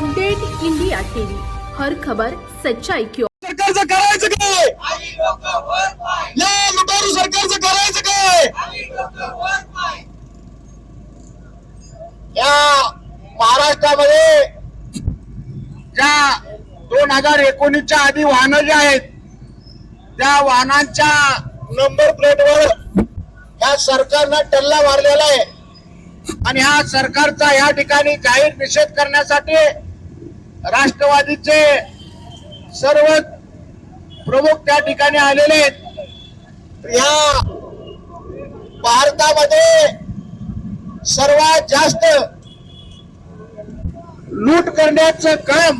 Update India TV. हर खबर सच्चाई क्यों सरकारचं करायचं काय? या लुटारू सरकारचं करायचं काय? या महाराष्ट्रामध्ये ज्या दोन हजार एकोणीसच्या आधी वाहनं जे आहेत त्या वाहनांच्या नंबर प्लेटवर या सरकारनं टल्ला मारलेला आहे. आणि हा सरकारचा या ठिकाणी जाहीर निषेध करण्यासाठी राष्ट्रवादीचे सर्व प्रमुख त्या ठिकाणी आलेले आहेत. या भारतामध्ये सर्वात जास्त लूट करण्याचं काम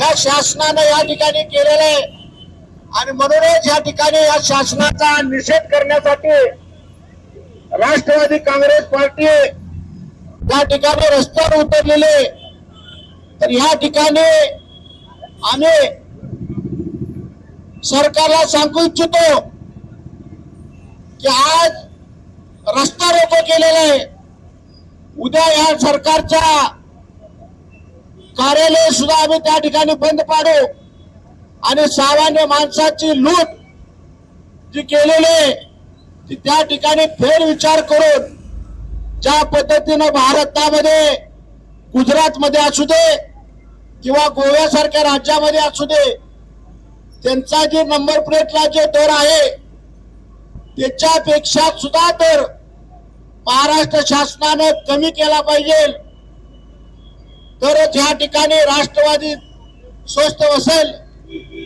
या शासनानं या ठिकाणी केलेलं आहे. आणि म्हणूनच या ठिकाणी या शासनाचा निषेध करण्यासाठी राष्ट्रवादी काँग्रेस पार्टी या ठिकाणी रस्त्यावर उतरलेले तर ह्या ठिकाणी आम्ही सरकारला सांगू इच्छितो की आज रस्ता रोको केलेला आहे. उद्या या सरकारच्या कार्यालय सुद्धा आम्ही त्या ठिकाणी बंद पाडू. आणि सामान्य माणसाची लूट जी केलेली आहे ती त्या ठिकाणी फेरविचार करून ज्या पद्धतीनं भारतामध्ये गुजरातमध्ये असू दे किंवा गोव्यासारख्या राज्यामध्ये असू दे त्यांचा जे नंबर प्लेटला जे दर आहे त्याच्यापेक्षा सुद्धा दर महाराष्ट्र शासनानं कमी केला पाहिजे. तरच या ठिकाणी राष्ट्रवादी स्वस्त बसेल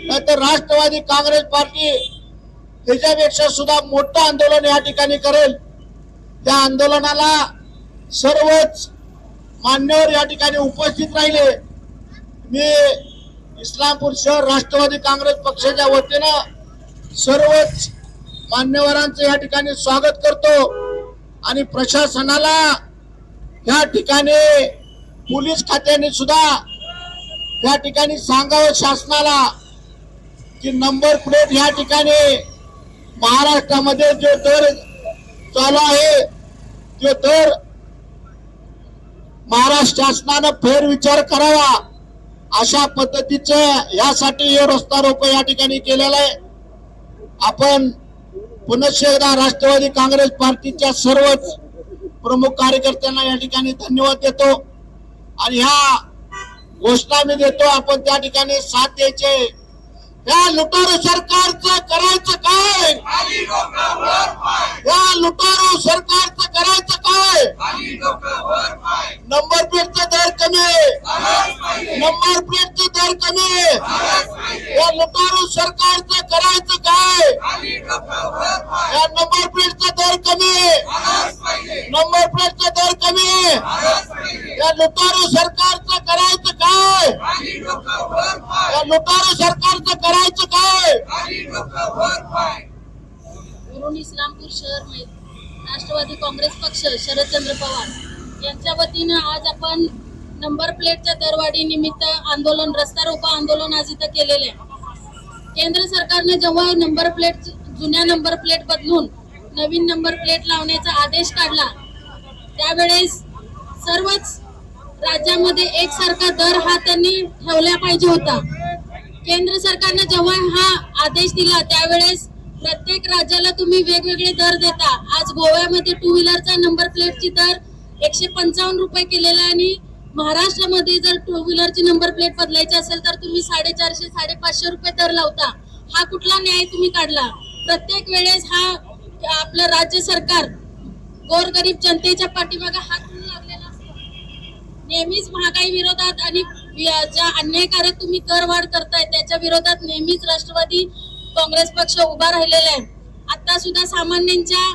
नाहीतर राष्ट्रवादी काँग्रेस पार्टी त्याच्यापेक्षा सुद्धा मोठं आंदोलन या ठिकाणी करेल. त्या आंदोलनाला सर्वच मान्यवर या ठिकाणी उपस्थित राहिले. मी इस्लामपूर शहर राष्ट्रवादी काँग्रेस पक्षाच्या वतीनं सर्वच मान्यवरांचं या ठिकाणी स्वागत करतो आणि प्रशासनाला या ठिकाणी पोलीस खात्याने सुद्धा या ठिकाणी सांगावं शासनाला की नंबर प्लेट या ठिकाणी महाराष्ट्रामध्ये जो दर चालू आहे तो दर महाराष्ट्र शासनानं फेरविचार करावा. अशा पद्धतीचं यासाठी हे रस्ता रोको या ठिकाणी केलेलं आहे. आपण पुनश्च एकदा राष्ट्रवादी काँग्रेस पार्टीच्या सर्वच प्रमुख कार्यकर्त्यांना या ठिकाणी धन्यवाद देतो. आणि ह्या घोषणा मी देतो आपण त्या ठिकाणी साथ द्यायचे. या लुटारू सरकारचं करायचं काय? या लुटारू सरकारचं करायचं काय? नंबर आहे नंबर प्लेटचा दर कमी या लुटारू सरकारचं करायचं काय? या नंबर प्लेटचा दर कमी नंबर प्लेटचा दर कमी या लुटारू सरकारचं करायचं काय? या लुटारू सरकारचं करायचं काय? वरून इस्लामपूर शहर राष्ट्रवादी काँग्रेस पक्ष शरदचंद्र पवार यांच्या वतीनं आज आपण नंबर प्लेटच्या दरवाढी निमित्त आंदोलन रस्ता रोको आंदोलन आज इथं केलेलं आहे. केंद्र सरकारने जेव्हा नंबर प्लेट जुन्या नंबर प्लेट बदलून नवीन नंबर प्लेट लावण्याचा आदेश काढला त्यावेळेस सर्वच राज्यामध्ये एकसारखा दर हा त्यांनी ठेवला पाहिजे होता. केंद्र सरकारने जेव्हा हा आदेश दिला त्यावेळेस प्रत्येक राज्याला तुम्ही वेगवेगळे दर देता. आज गोव्यामध्ये टू व्हीलरचा नंबर प्लेटची दर एकशे पंचावन्न रुपये केलेला आहे आणि महाराष्ट्रामध्ये जर टू व्हीलरची नंबर प्लेट बदलायची असेल तर तुम्ही साडेचारशे साडेपाचशे रुपये दर लावता. हा कुठला न्याय तुम्ही काढला? प्रत्येक वेळेस हा आपलं राज्य सरकार गोरगरीब जनतेच्या पाठीमागे हात धरून लागलेला असतो. नेहमीच महागाई विरोधात आणि ज्या अन्यायकारक तुम्ही कर वाढ करताय त्याच्या विरोधात नेहमीच राष्ट्रवादी काँग्रेस पक्ष उभा राहिलेला आहे. आता सुद्धा सामान्यांच्या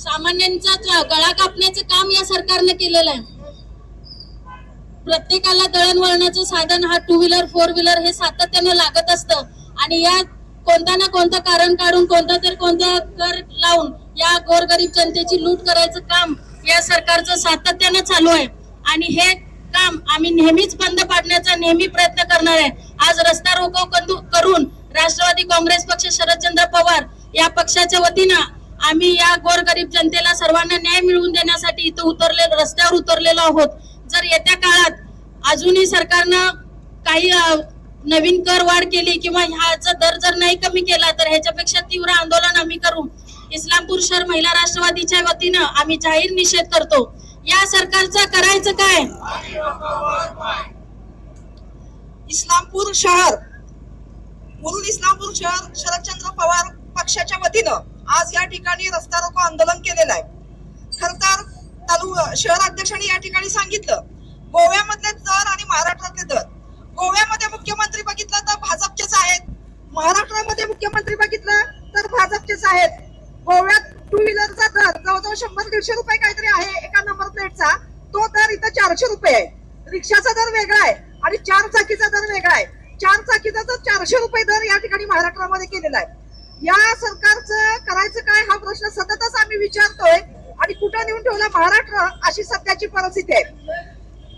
सामान्यांचा गळा कापण्याचं काम या सरकारने केलेलं आहे. प्रत्येकाला दळणवळणाचं साधन हा टू व्हीलर फोर व्हीलर हे सातत्यानं लागत असतं. आणि या कोणता ना कोणतं कारण काढून कोणता तर कोणता कर लावून या गोरगरीब जनतेची लूट करायचं काम या सरकारचं सातत्यानं चालू आहे. आणि हे काम आम्ही नेहमीच बंद पाडण्याचा नेहमी प्रयत्न करणार आहे. आज रस्ता रोको कंदू- करून राष्ट्रवादी काँग्रेस पक्ष शरदचंद्र पवार या पक्षाच्या वतीनं आम्ही या गोरगरीब जनतेला सर्वांना न्याय मिळवून देण्यासाठी इथं उतरले रस्त्यावर उतरलेलो आहोत. जर येत्या काळात अजूनही सरकारनं काही नवीन कर वाढ केली किंवा ह्याचा दर जर नाही कमी केला तर ह्याच्यापेक्षा तीव्र आंदोलन आम्ही करू. इस्लामपूर शहर महिला राष्ट्रवादीच्या वतीनं आम्ही जाहीर निषेध करतो. या सरकारचं करायचं काय? इस्लामपूर शहर म्हणून इस्लामपूर शहर शरदचंद्र पवार पक्षाच्या वतीनं आज या ठिकाणी रस्ता रोको आंदोलन केलेलं आहे. खर तर तालु शहराध्यक्षांनी या ठिकाणी सांगितलं गोव्यामधले दर आणि महाराष्ट्रातले दर गोव्यामध्ये मुख्यमंत्री बघितलं तर भाजपचेच आहेत. महाराष्ट्रामध्ये मुख्यमंत्री बघितलं तर भाजपचेच आहेत. गोव्यात टू व्हीलरचा दर जवळजवळ शंभर दीडशे रुपये काहीतरी आहे एका नंबर प्लेटचा तो दर इथं चारशे रुपये आहे. रिक्षाचा दर वेगळा आहे आणि चार चाकीचा दर वेगळा आहे. चार चाकीचा तर चारशे रुपये दर या ठिकाणी महाराष्ट्रामध्ये केलेला आहे. या सरकारचं करायचं काय हा प्रश्न सततच आम्ही विचारतोय आणि कुठं नेऊन ठेवला महाराष्ट्र अशी सध्याची परिस्थिती आहे.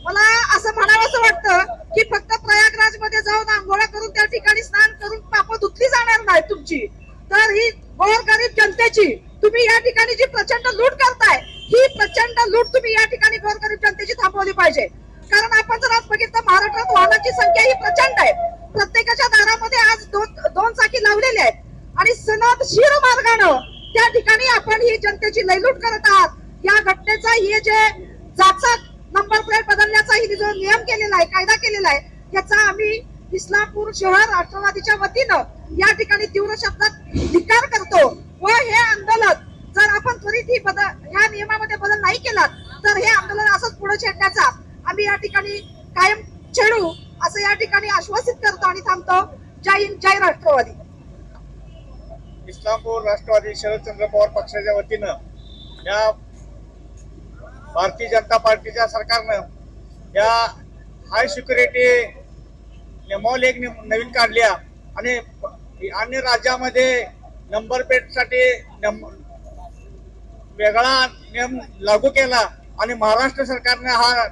मला असं म्हणावंसं वाटतं की फक्त प्रयागराजमध्ये जाऊन आंघोळा करून त्या ठिकाणी स्नान करून पाप धुतली जाणार नाही तुमची. तर ही गोरगरीब जनतेची तुम्ही या ठिकाणी जी प्रचंड लूट करताय ही प्रचंड लूट तुम्ही या ठिकाणी गोरगरीब जनतेची थांबवली पाहिजे. कारण आपण जर आज बघितलं महाराष्ट्रात वाहनाची संख्या ही प्रचंड आहे. प्रत्येकाच्या दारामध्ये आज दोन दोन चाकी लावलेल्या आहेत. आणि सनदशीर मार्गानं त्या ठिकाणी आपण ही जनतेची लयलूट करत आहात. या घटनेचा हे जे जाचक नंबर प्लेट बदलण्याचा ही जो नियम केलेला आहे कायदा केलेला आहे याचा आम्ही इस्लामपूर शहर राष्ट्रवादीच्या वतीनं या ठिकाणी तीव्र शब्दात धिकार करतो व हे आंदोलन जर आपण त्वरित ही बदल ह्या नियमामध्ये बदल नाही केला तर हे आंदोलन असंच पुढे छेडण्याचा आम्ही या ठिकाणी कायम छेडू असं या ठिकाणी आश्वासित करतो आणि थांबतो. जय हिंद जय राष्ट्रवादी. इस्लामपूर राष्ट्रवादी शरदचंद्र पवार पक्षाच्या वतीनं या भारतीय जनता पार्टीच्या सरकारनं या हाय सिक्युरिटी नियमावली एक नवीन काढल्या आणि अन्य राज्यामध्ये नंबर प्लेटसाठी नम- वेगळा नियम लागू केला आणि महाराष्ट्र सरकारने हा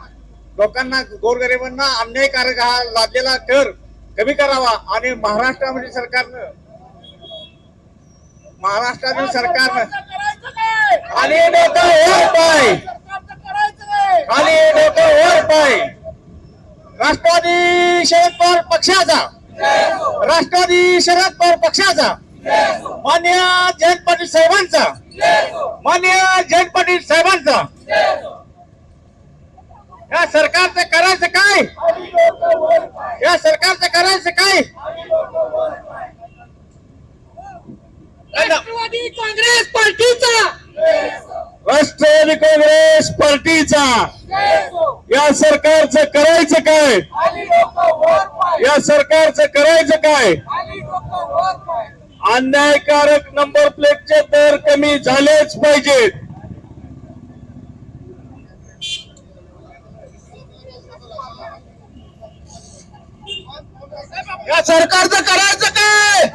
लोकांना गोरगरिबांना अन्यायकारक हा लादलेला कर कमी करावा आणि महाराष्ट्रामध्ये सरकारनं महाराष्ट्रातील सरकारनं खाली डोकं वर पाय खाली डोकं वर पाय राष्ट्रवादी शरद पवार पक्षाचा. राष्ट्रवादी शरद पवार पक्षाचा. मान्य जयंत पाटील साहेबांचा. मान्य जयंत पाटील साहेबांचा. या सरकारचं करायचं काय? या सरकारचं करायचं काय राष्ट्रवादी काँग्रेस पार्टीचा. राष्ट्रवादी काँग्रेस पार्टीचा. या सरकारचं करायचं काय? या सरकारचं करायचं काय? अन्यायकारक नंबर प्लेटचे दर कमी झालेच पाहिजेत. या सरकारचं करायचं काय?